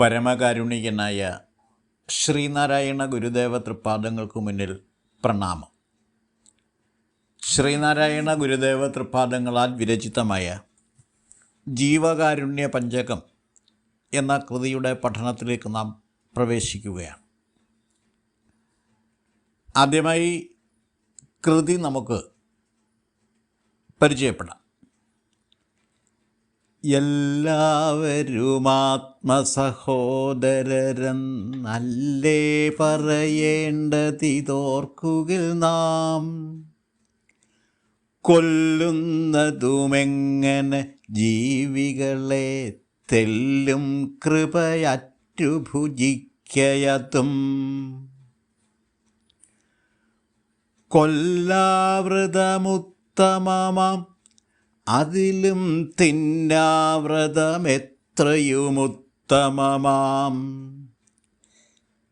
പരമകാരുണികനായ ശ്രീനാരായണ ഗുരുദേവ തൃപ്പാദങ്ങൾക്ക് മുന്നിൽ പ്രണാമം. ശ്രീനാരായണ ഗുരുദേവ തൃപ്പാദങ്ങളാൽ വിരചിതമായ ജീവകാരുണ്യ പഞ്ചകം എന്ന കൃതിയുടെ പഠനത്തിലേക്ക് നാം പ്രവേശിക്കുകയാണ്. ആദ്യമായി കൃതി നമുക്ക് പരിചയപ്പെടാം. എല്ലാവരും ആത്മസഹോദരരെന്നല്ലേ പറയേണ്ടതിതോർക്കുകിൽ നാം? കൊല്ലുന്നതുമെങ്ങനെ ജീവികളെ തെല്ലും കൃപയറ്റുഭുജിക്കയതും? കൊല്ലാവൃതമുത്തമമാം അതിലും തിന്നാവ്രതമെത്രയുമുത്തമമാം.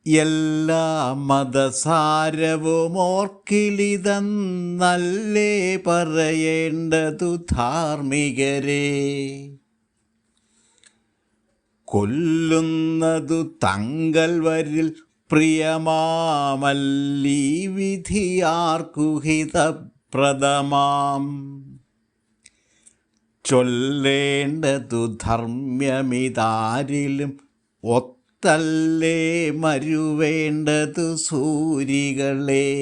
എല്ലാ മതസാരവുമോർക്കിലിതന്നല്ലേ പറയേണ്ടതു ധാർമ്മികരെ. കൊല്ലുന്നതു തങ്കൽ വരിൽ പ്രിയമാമല്ലീ വിധിയാർക്കുഹിതപ്രദമാം ചൊല്ലേണ്ടതു ധർമ്മ്യമിതാരിലും ഒത്തല്ലേ മരുവേണ്ടതു സൂരികളെ.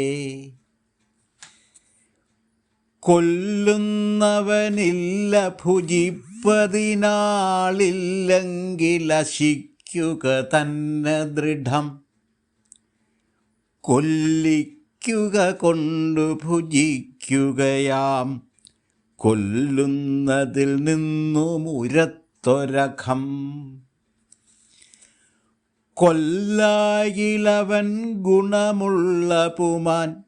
കൊല്ലുന്നവനില്ല ഭുജിപ്പതിനാളില്ലെങ്കിലശിക്കുക തന്നെ ദൃഢം. കൊല്ലിക്കുക കൊണ്ടു ഭുജിക്കുകയാം കൊല്ലുന്നതിൽ നിന്നും ഉരത്തൊരഖം. കൊല്ലായിലവൻ ഗുണമുള്ള പുമാൻ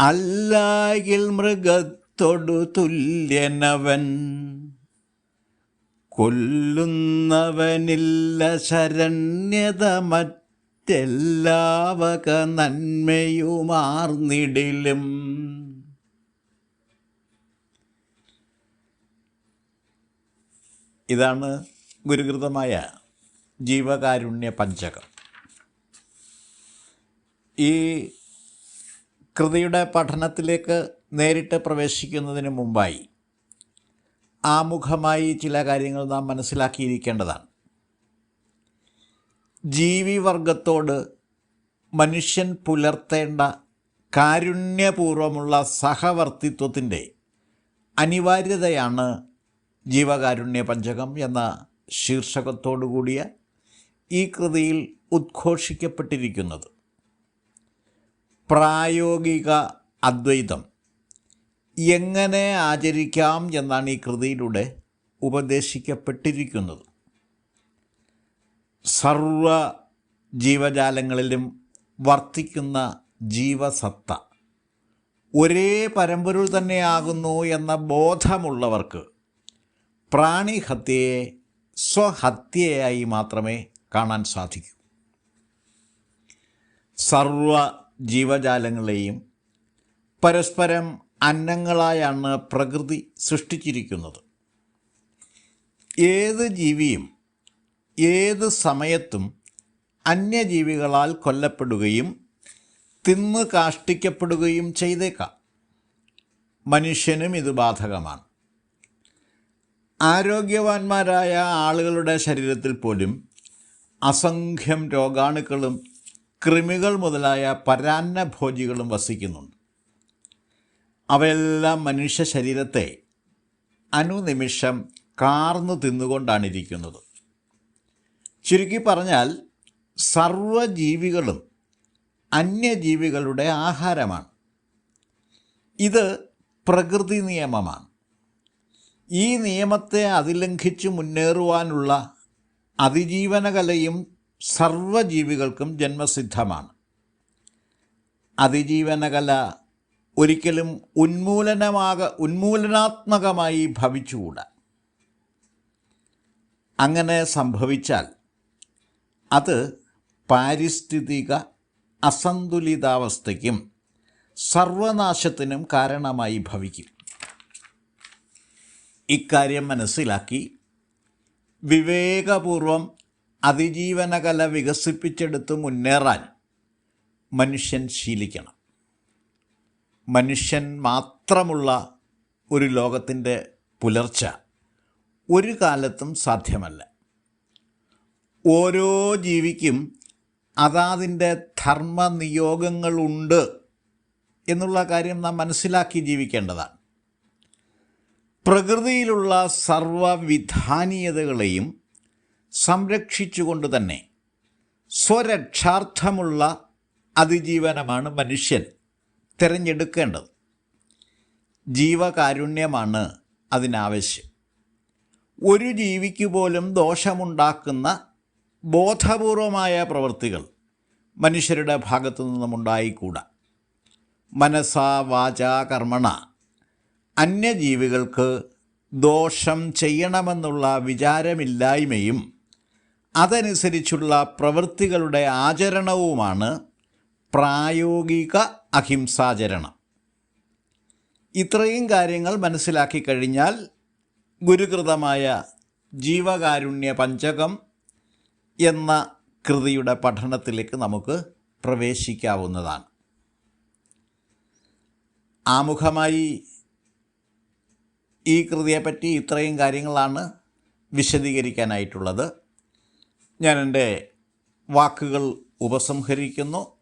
അല്ലായിൽ മൃഗത്തൊടു തുല്യനവൻ. കൊല്ലുന്നവനില്ല ശരണ്യത മറ്റെല്ലാവക നന്മയുമാർന്നിടിലും. ഇതാണ് ഗുരുകൃതമായ ജീവകാരുണ്യ പഞ്ചകം. ഈ കൃതിയുടെ പഠനത്തിലേക്ക് നേരിട്ട് പ്രവേശിക്കുന്നതിന് മുമ്പായി ആമുഖമായി ചില കാര്യങ്ങൾ നാം മനസ്സിലാക്കിയിരിക്കേണ്ടതാണ്. ജീവിവർഗത്തോട് മനുഷ്യൻ പുലർത്തേണ്ട കാരുണ്യപൂർവമുള്ള സഹവർത്തിത്വത്തിന്റെ അനിവാര്യതയാണ് ജീവകാരുണ്യ പഞ്ചകം എന്ന ശീർഷകത്തോടു കൂടിയ ഈ കൃതിയിൽ ഉദ്ഘോഷിക്കപ്പെട്ടിരിക്കുന്നത് പ്രായോഗിക അദ്വൈതം. എങ്ങനെ ആചരിക്കാം എന്നാണ് ഈ കൃതിയിലൂടെ ഉപദേശിക്കപ്പെട്ടിരിക്കുന്നത്. സർവ ജീവജാലങ്ങളിലും വർത്തിക്കുന്ന ജീവസത്ത. ഒരേ പരമ്പൊരുൾ തന്നെയാകുന്നു എന്ന ബോധമുള്ളവർക്ക് പ്രാണിഹത്യയെ സ്വഹത്യയായി മാത്രമേ കാണാൻ സാധിക്കൂ. സർവ ജീവജാലങ്ങളെയും പരസ്പരം അന്നങ്ങളായാണ് പ്രകൃതി സൃഷ്ടിച്ചിരിക്കുന്നത്. ഏത് ജീവിയും ഏത് സമയത്തും അന്യജീവികളാൽ കൊല്ലപ്പെടുകയും തിന്ന് കാഷ്ടിക്കപ്പെടുകയും ചെയ്തേക്കാം. മനുഷ്യനും ഇത് ബാധകമാണ്. ആരോഗ്യവാന്മാരായ ആളുകളുടെ ശരീരത്തിൽ പോലും അസംഖ്യം രോഗാണുക്കളും കൃമികൾ മുതലായ പരാന്നഭോജികളും വസിക്കുന്നുണ്ട്. അവയെല്ലാം മനുഷ്യ ശരീരത്തെ അനുനിമിഷം കാർന്നു തിന്നുകൊണ്ടാണിരിക്കുന്നത്. ചുരുക്കി പറഞ്ഞാൽ സർവജീവികളും അന്യജീവികളുടെ ആഹാരമാണ്. ഇത് പ്രകൃതി നിയമമാണ്. ഈ നിയമത്തെ അതിലംഘിച്ച് മുന്നേറുവാനുള്ള അതിജീവനകലയും സർവജീവികൾക്കും ജന്മസിദ്ധമാണ്. അതിജീവനകല ഒരിക്കലും ഉന്മൂലനമാക ഉന്മൂലനാത്മകമായി ഭവിച്ചുകൂടാ. അങ്ങനെ സംഭവിച്ചാൽ അത് പാരിസ്ഥിതിക അസന്തുലിതാവസ്ഥയ്ക്കും സർവനാശത്തിനും കാരണമായി ഭവിക്കും. ഇക്കാര്യം മനസ്സിലാക്കി. വിവേകപൂർവം അതിജീവനകല വികസിപ്പിച്ചെടുത്ത് മുന്നേറാൻ മനുഷ്യൻ ശീലിക്കണം. മനുഷ്യൻ മാത്രമുള്ള ഒരു ലോകത്തിന്റെ പുലർച്ച ഒരു കാലത്തും സാധ്യമല്ല. ഓരോ ജീവിക്കും അതാതിന്റെ ധർമ്മനിയോഗങ്ങളുണ്ട് എന്നുള്ള കാര്യം നാം മനസ്സിലാക്കി ജീവിക്കേണ്ടതാണ്. പ്രകൃതിയിലുള്ള സർവവിധാനീയതകളെയും സംരക്ഷിച്ചുകൊണ്ട് തന്നെ സ്വരക്ഷാർത്ഥമുള്ള അതിജീവനമാണ് മനുഷ്യൻ തിരഞ്ഞെടുക്കേണ്ടത്. ജീവകാരുണ്യമാണ് അതിനാവശ്യം. ഒരു ജീവിക്ക് പോലും ദോഷമുണ്ടാക്കുന്ന ബോധപൂർവമായ പ്രവൃത്തികൾ മനുഷ്യരുടെ ഭാഗത്തു നിന്നും ഉണ്ടായിക്കൂടാ മനസാ വാച കർമ്മണ. അന്യജീവികൾക്ക് ദോഷം ചെയ്യണമെന്നുള്ള വിചാരമില്ലായ്മയും അതനുസരിച്ചുള്ള പ്രവൃത്തികളുടെ ആചരണവുമാണ് പ്രായോഗിക അഹിംസാചരണം. ഇത്രയും കാര്യങ്ങൾ മനസ്സിലാക്കി കഴിഞ്ഞാൽ ഗുരുകൃതമായ ജീവകാരുണ്യ പഞ്ചകം എന്ന കൃതിയുടെ പഠനത്തിലേക്ക് നമുക്ക് പ്രവേശിക്കാവുന്നതാണ്. ആമുഖമായി ഈ കൃതിയെപ്പറ്റി ഇത്രയും കാര്യങ്ങളാണ് വിശദീകരിക്കാനായിട്ടുള്ളത്. ഞാൻ എന്റെ വാക്കുകൾ ഉപസംഹരിക്കുന്നു.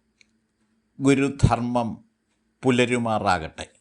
ഗുരുധർമ്മം പുലരുമാറാകട്ടെ.